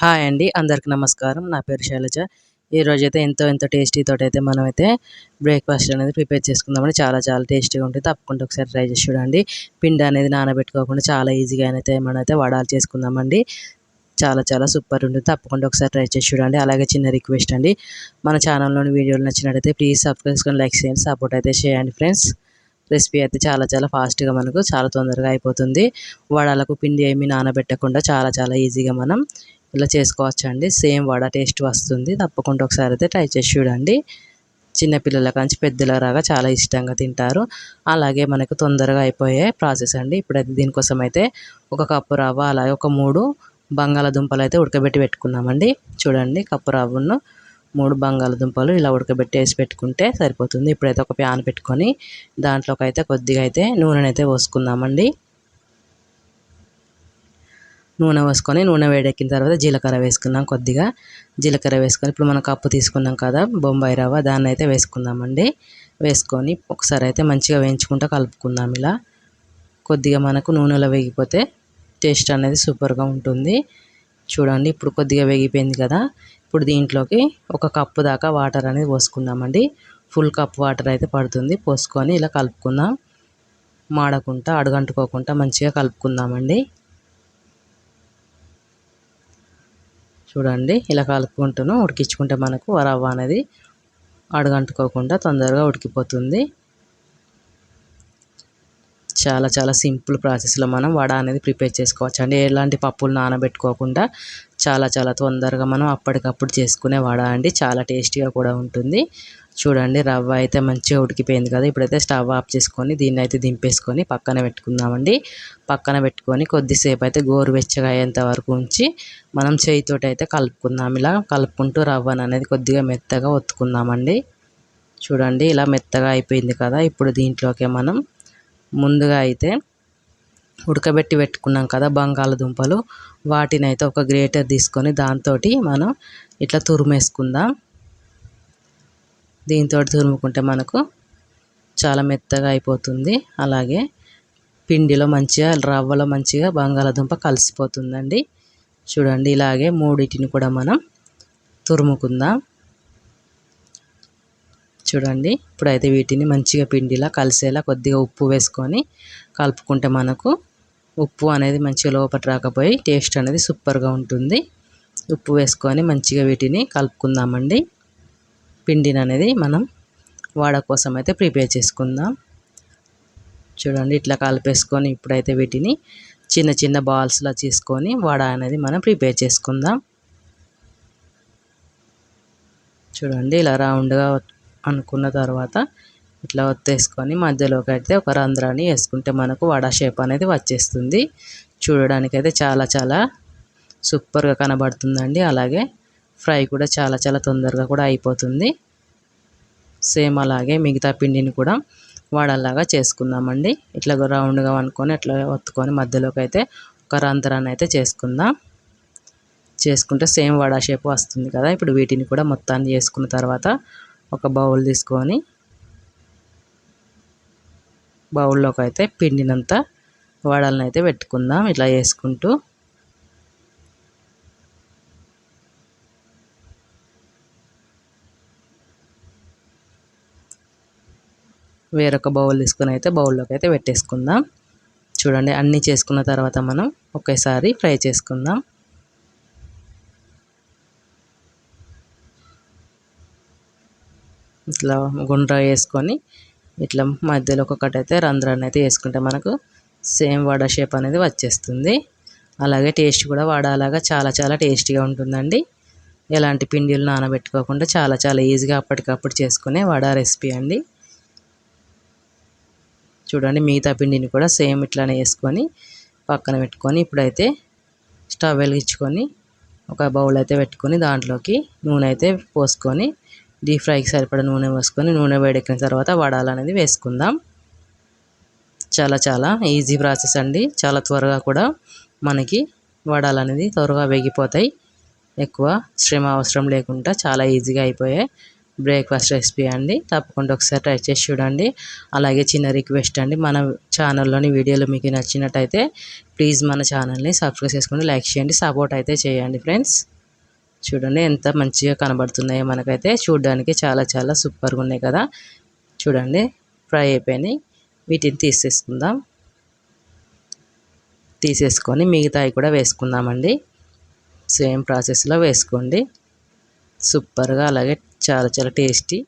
Hi అండి అందరికి నమస్కారం. నా పేరు శైలజ. ఈరోజు అయితే ఎంతో ఎంతో టేస్టీతో అయితే మనమైతే బ్రేక్ఫాస్ట్ అనేది ప్రిపేర్ చేసుకుందామండి చాలా చాలా టేస్టీగా ఉంటుంది. తప్పకుండా ఒకసారి ట్రై చేసి చూడండి. పిండి అనేది నానబెట్టుకోకుండా చాలా ఈజీగా అయితే మనమైతే వడాలు చేసుకుందామండి. చాలా చాలా సూపర్ ఉంటుంది. తప్పకుండా ఒకసారి ట్రై చేసి చూడండి. అలాగే చిన్న రిక్వెస్ట్ అండి మన ఛానల్లోని వీడియోలు నచ్చినట్టయితే ప్లీజ్ సబ్స్క్రైబ్ చేసుకొని లైక్ చేయండి. సపోర్ట్ అయితే చేయండి ఫ్రెండ్స్. రెసిపీ అయితే చాలా చాలా ఫాస్ట్గా మనకు చాలా తొందరగా అయిపోతుంది. వడాలకు పిండి ఏమీ నానబెట్టకుండా చాలా చాలా ఈజీగా మనం ఇలా చేసుకోవచ్చు అండి సేమ్ వడ టేస్ట్ వస్తుంది. తప్పకుండా ఒకసారి అయితే ట్రై చేసి చూడండి. చిన్నపిల్లల కాంచి పెద్దల రాగా చాలా ఇష్టంగా తింటారు. అలాగే మనకు తొందరగా అయిపోయే ప్రాసెస్ అండి. ఇప్పుడైతే దీనికోసం అయితే ఒక కప్పు రవ్వ అలాగే ఒక మూడు బంగాళదుంపలు అయితే ఉడకబెట్టి పెట్టుకున్నామండి. చూడండి కప్పు రవ్వను మూడు బంగాళదుంపలు ఇలా ఉడకబెట్టి వేసి పెట్టుకుంటే సరిపోతుంది. ఇప్పుడైతే ఒక ప్యాన్ పెట్టుకొని దాంట్లోకి అయితే కొద్దిగా అయితే నూనెనైతే పోసుకుందామండి. నూనె పోసుకొని నూనె వేడెక్కిన తర్వాత జీలకర్ర వేసుకుందాం కొద్దిగా. జీలకర్ర వేసుకొని ఇప్పుడు మనం కప్పు తీసుకున్నాం కదా బొంబాయి రవ్వ దాన్ని అయితే వేసుకుందామండి. వేసుకొని ఒకసారి అయితే మంచిగా వేయించుకుంటూ కలుపుకుందాం ఇలా. కొద్దిగా మనకు నూనెలో వేగిపోతే టేస్ట్ అనేది సూపర్గా ఉంటుంది. చూడండి ఇప్పుడు కొద్దిగా వేగిపోయింది కదా. ఇప్పుడు దీంట్లోకి ఒక కప్పు దాకా వాటర్ అనేది పోసుకుందామండి. ఫుల్ కప్ వాటర్ అయితే పడుతుంది. పోసుకొని ఇలా కలుపుకుందాం. మాడకుండా అడుగంటుకోకుండా మంచిగా కలుపుకుందామండి. చూడండి. ఇలా కలుపుకుంటాను ఉడికించుకుంటే మనకు రవ్వ అనేది అడుగంటుకోకుండా తొందరగా ఉడికిపోతుంది. చాలా చాలా సింపుల్ ప్రాసెస్లో మనం వడ అనేది ప్రిపేర్ చేసుకోవచ్చు అండి ఎలాంటి పప్పులు నానబెట్టుకోకుండా చాలా చాలా తొందరగా మనం అప్పటికప్పుడు చేసుకునే వడ అండి. చాలా టేస్టీగా కూడా ఉంటుంది. చూడండి రవ్వ అయితే మంచిగా ఉడికిపోయింది కదా. ఇప్పుడైతే స్టవ్ ఆఫ్ చేసుకొని దీన్ని అయితే దింపేసుకొని పక్కన పెట్టుకుందామండి. పక్కన పెట్టుకొని కొద్దిసేపు అయితే గోరువెచ్చగా అయ్యేంత వరకు ఉంచి మనం చేయితోటి అయితే కలుపుకుందాం. ఇలా కలుపుకుంటూ రవ్వను అనేది కొద్దిగా మెత్తగా ఒత్తుకుందామండి. చూడండి ఇలా మెత్తగా అయిపోయింది కదా. ఇప్పుడు దీంట్లోకి మనం ముందుగా అయితే ఉడకబెట్టి పెట్టుకున్నాం కదా బంగాళదుంపలు. వాటిని అయితే ఒక గ్రేటర్ తీసుకొని దాంతో మనం ఇట్లా తురిమేసుకుందాం. దీంతో తురుముకుంటే మనకు చాలా మెత్తగా అయిపోతుంది. అలాగే పిండిలో మంచిగా రవ్వలో మంచిగా బంగాళాదుంప కలిసిపోతుందండి. చూడండి ఇలాగే మూడింటిని కూడా మనం తురుముకుందాం. చూడండి ఇప్పుడైతే వీటిని మంచిగా పిండిలా కలిసేలా కొద్దిగా ఉప్పు వేసుకొని కలుపుకుంటే మనకు ఉప్పు అనేది మంచిగా లోపల రాకపోయి టేస్ట్ అనేది సూపర్గా ఉంటుంది. ఉప్పు వేసుకొని మంచిగా వీటిని కలుపుకుందామండి. పిండిని అనేది మనం వాడ కోసం అయితే ప్రిపేర్ చేసుకుందాం. చూడండి ఇట్లా కలిపేసుకొని ఇప్పుడైతే వీటిని చిన్న చిన్న బాల్స్లా చేసుకొని వడ అనేది మనం ప్రిపేర్ చేసుకుందాం. చూడండి ఇలా రౌండ్గా అనుకున్న తర్వాత ఇట్లా ఒత్తేసుకొని మధ్యలోకి అయితే ఒక రంధ్రాన్ని వేసుకుంటే మనకు వడ షేప్ అనేది వచ్చేస్తుంది. చూడడానికైతే చాలా చాలా సూపర్గా కనబడుతుందండి. అలాగే ఫ్రై కూడా చాలా చాలా తొందరగా కూడా అయిపోతుంది. సేమ్ అలాగే మిగతా పిండిని కూడా వాడల్లాగా చేసుకుందామండి. ఇట్లా రౌండ్గా అనుకొని అట్లా ఒత్తుకొని మధ్యలోకి అయితే ఒక రంధ్రాన్ని అయితే చేసుకుందాం. చేసుకుంటే సేమ్ వడా షేప్ వస్తుంది కదా. ఇప్పుడు వీటిని కూడా మొత్తాన్ని చేసుకున్న తర్వాత ఒక బౌల్ తీసుకొని బౌల్లోకి అయితే పిండినంత వడలను అయితే పెట్టుకుందాం. ఇట్లా వేసుకుంటూ వేరొక బౌల్ తీసుకొని అయితే బౌల్లోకి అయితే పెట్టేసుకుందాం. చూడండి అన్నీ చేసుకున్న తర్వాత మనం ఒకేసారి ఫ్రై చేసుకుందాం. ఇట్లా గుండ్ర వేసుకొని ఇట్లా మధ్యలో ఒక్కొక్కటి అయితే రంధ్రాన్ని అయితే వేసుకుంటే మనకు సేమ్ వడ షేప్ అనేది వచ్చేస్తుంది. అలాగే టేస్ట్ కూడా వడలాగా చాలా చాలా టేస్టీగా ఉంటుందండి. ఎలాంటి పిండిలు నానబెట్టుకోకుండా చాలా చాలా ఈజీగా అప్పటికప్పుడు చేసుకునే వడ రెసిపీ అండి. చూడండి మిగతా పిండిని కూడా సేమ్ ఇట్లానే వేసుకొని పక్కన పెట్టుకొని ఇప్పుడైతే స్టవ్ వెలిగించుకొని ఒక బౌల్ అయితే పెట్టుకొని దాంట్లోకి నూనె అయితే పోసుకొని డీప్ ఫ్రైకి సరిపడ నూనె పోసుకొని నూనె వేడెక్కిన తర్వాత వడాలు అనేది వేసుకుందాం. చాలా చాలా ఈజీ ప్రాసెస్ అండి. చాలా త్వరగా కూడా మనకి వడాలు అనేది త్వరగా వేగిపోతాయి. ఎక్కువ శ్రమ అవసరం లేకుండా చాలా ఈజీగా అయిపోయాయి. బ్రేక్ఫాస్ట్ రెసిపీ అండి. తప్పకుండా ఒకసారి ట్రై చేసి చూడండి. అలాగే చిన్న రిక్వెస్ట్ అండి మన ఛానల్లోని వీడియోలు మీకు నచ్చినట్టయితే ప్లీజ్ మన ఛానల్ని సబ్స్క్రైబ్ చేసుకొని లైక్ చేయండి సపోర్ట్ అయితే చేయండి ఫ్రెండ్స్. చూడండి ఎంత మంచిగా కనబడుతున్నాయో మనకైతే. చూడడానికి చాలా చాలా సూపర్గా ఉన్నాయి కదా. చూడండి ఫ్రై అయిపోయినాయి. వీటిని తీసేసుకుందాం. తీసేసుకొని మిగతాయి కూడా వేసుకుందామండి. సేమ్ ప్రాసెస్లో వేసుకోండి. సూపర్గా అలాగే చాలా చాలా టేస్టీ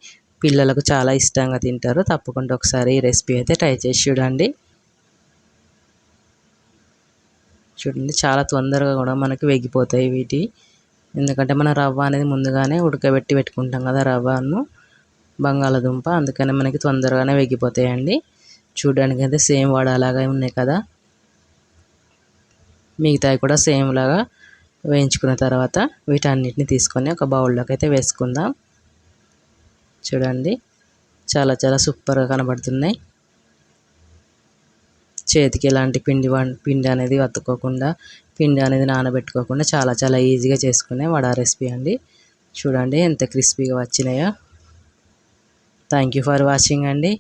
పిల్లలకు చాలా ఇష్టంగా తింటారు. తప్పకుండా ఒకసారి ఈ రెసిపీ అయితే ట్రై చేసి చూడండి. చూడండి చాలా తొందరగా కూడా మనకి వెగిపోతాయి వీటి. ఎందుకంటే మనం రవ్వ అనేది ముందుగానే ఉడకబెట్టి పెట్టుకుంటాం కదా రవ్వను. బంగాళదుంప అందుకని మనకి తొందరగానే వెగిపోతాయండి. చూడడానికి అయితే సేమ్ వడలాగా ఉన్నాయి కదా. మిగతాయి కూడా సేమ్ లాగా వేయించుకున్న తర్వాత వీటన్నిటిని తీసుకొని ఒక బౌల్లోకి అయితే వేసుకుందాం. చూడండి. చాలా చాలా సూపర్గా కనబడుతున్నాయి. చేతికి ఎలాంటి పిండి పిండి అనేది వత్తుకోకుండా పిండి అనేది నానబెట్టుకోకుండా చాలా చాలా ఈజీగా చేసుకునే వడా రెసిపీ అండి. చూడండి ఎంత క్రిస్పీగా వచ్చినాయో. థ్యాంక్ యూ ఫర్ వాచింగ్ అండి.